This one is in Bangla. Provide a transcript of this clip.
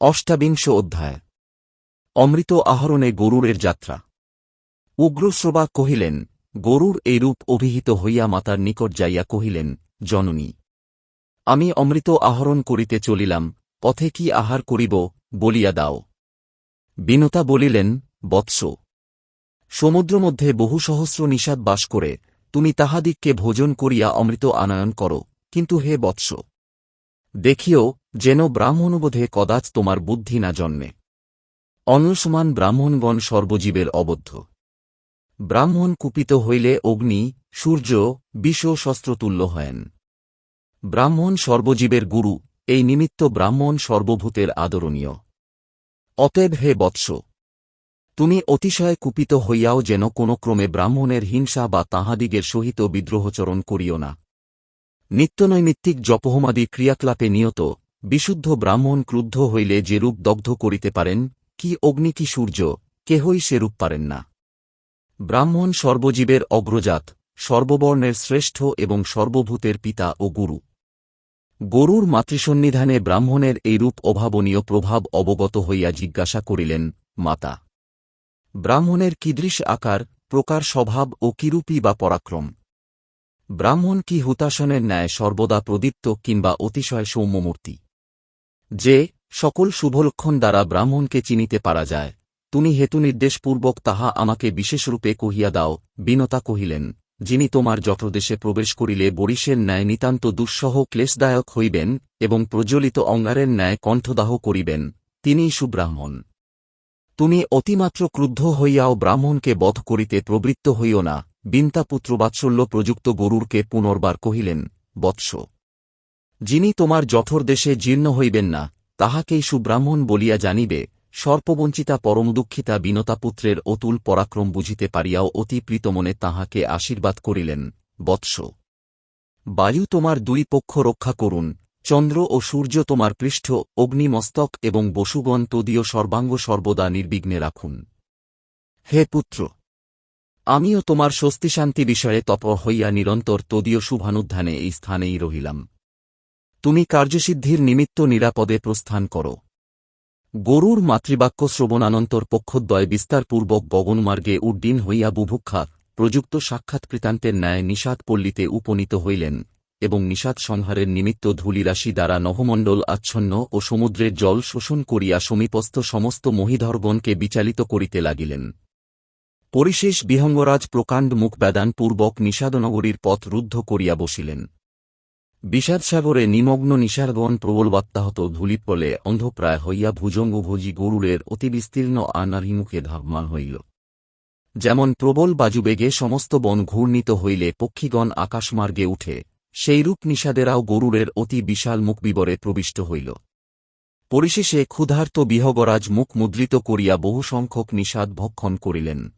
অষ্টাবিংশ অধ্যায়। অমৃত আহরণে গরুরের যাত্রা। উগ্রশ্রবা কহিলেন, গরুর এই রূপ অভিহিত হইয়া মাতার নিকট যাইয়া কহিলেন, জননী, আমি অমৃত আহরণ করিতে চলিলাম, পথে কি আহার করিব বলিয়া দাও। বিনতা বলিলেন, বৎস। সমুদ্রমধ্যে বহু সহস্র নিষাদ বাস করে, তুমি তাহাদিগকে ভোজন করিয়া অমৃত আনয়ন করো, কিন্তু হে বৎস দেখিও যেন ব্রাহ্মণবোধে কদাচ তোমার বুদ্ধি না জন্মে। অনসমান ব্রাহ্মণগণ সর্বজীবের অবদ্ধ। ব্রাহ্মণ কুপিত হইলে অগ্নি, সূর্য, বিষ শস্ত্রতুল্য হয়েন। ব্রাহ্মণ সর্বজীবের গুরু, এই নিমিত্ত ব্রাহ্মণ সর্বভূতের আদরণীয়। অতএব হে বৎস, তুমি অতিশয় কুপিত হইয়াও যেন কোন ক্রমে ব্রাহ্মণের হিংসা বা তাহাদিগের সহিত বিদ্রোহচরণ করিও না। নিত্যনৈমিত্তিক জপহমাদি ক্রিয়াকলাপে নিয়ত বিশুদ্ধ ব্রাহ্মণ ক্রুদ্ধ হইলে যেরূপ দগ্ধ করিতে পারেন, কি অগ্নি কি সূর্য, কেহই সেরূপ পারেন না। ব্রাহ্মণ সর্বজীবের অগ্রজাত, সর্ববর্ণের শ্রেষ্ঠ এবং সর্বভূতের পিতা ও গুরু। গরুর মাতৃসন্নিধানে ব্রাহ্মণের এইরূপ অভাবনীয় প্রভাব অবগত হইয়া জিজ্ঞাসা করিলেন, মাতা, ব্রাহ্মণের কিদৃশ আকার, প্রকার স্বভাব ও কিরূপী বা পরাক্রম? ব্রাহ্মণ কি হুতাসনের ন্যায় সর্বদা প্রদীপ্ত কিংবা অতিশয় সৌম্যমূর্তি? যে, সকল শুভলক্ষণ দ্বারা ব্রাহ্মণকে চিনিতে পারা যায়। তুমি হেতু নির্দেশপূর্বক তাহা আমাকে বিশেষরূপে কহিয়া দাও, বিনতা কহিলেন, যিনি তোমার যটদেশে প্রবেশ করিলে বরিশের ন্যায় নিতান্ত দুঃসহ ক্লেশদায়ক হইবেন এবং প্রজ্বলিত অঙ্গারের ন্যায় কণ্ঠদাহ করিবেন, তিনিই সুব্রাহ্মণ। তুমি অতিমাত্র ক্রুদ্ধ হইয়াও ব্রাহ্মণকে বধ করিতে প্রবৃত্ত হইও না, বিন্তা পুত্রবাৎসল্য প্রযুক্ত গরুরকে পুনর্বার কহিলেন, বৎস। যিনি তোমার জঠর দেশে জীর্ণ হইবেন না, তাহাকেই সুব্রাহ্মণ বলিয়া জানিবে, সর্পবঞ্চিতা পরম দুঃখিতা বিনতাপুত্রের অতুল পরাক্রম বুঝিতে পারিয়াও অতি প্রীতমনে তাহাকে আশীর্বাদ করিলেন, বৎস। বায়ু তোমার দুই পক্ষ রক্ষা করুন, চন্দ্র ও সূর্য তোমার পৃষ্ঠ, অগ্নিমস্তক এবং বসুগণ তদীয় সর্বাঙ্গ সর্বদা নির্বিঘ্নে রাখুন। হে পুত্র! আমিও তোমার স্বস্তিশান্তি বিষয়ে তপ হইয়া নিরন্তর তদীয় শুভানুধ্যানে এই স্থানেই রহিলাম। তুমি কার্যসিদ্ধির নিমিত্ত নিরাপদে প্রস্থান করো। গরুর মাতৃবাক্য শ্রবণানন্তর পক্ষদ্বয় বিস্তারপূর্বক গগনমার্গে উড্ডীন হইয়া বুভুক্ষা প্রযুক্ত সাক্ষাৎকৃতান্তের ন্যায় নিষাদ পল্লীতে উপনীত হইলেন এবং নিষাদ সংহারের নিমিত্ত ধূলিরাশি দ্বারা নহমণ্ডল আচ্ছন্ন ও সমুদ্রের জল শোষণ করিয়া সমীপস্থ সমস্ত মহিধরগণকে বিচালিত করিতে লাগিলেন। পরিশেষ বিহঙ্গরাজ প্রকাণ্ড মুখবেদানপূর্বক নিষাদনগরীর পথ রুদ্ধ করিয়া বসিলেন। বিষাদসাগরে নিমগ্ন নিষাদগণ প্রবলবাত্যাহত ধূলিপলে অন্ধপ্রায় হইয়া ভুজঙ্গভোজী গরুরের অতি বিস্তীর্ণ আনারিমুখে ধাবমান হইল। যেমন প্রবল বাজুবেগে সমস্ত বন ঘূর্ণিত হইলে পক্ষীগণ আকাশমার্গে উঠে, সেইরূপ নিষাদেরাও গরুরের অতি বিশাল মুখবিবরে প্রবিষ্ট হইল। পরিশেষে ক্ষুধার্ত বিহগরাজ মুখ মুদ্রিত করিয়া বহু সংখ্যক নিষাদ ভক্ষণ করিলেন।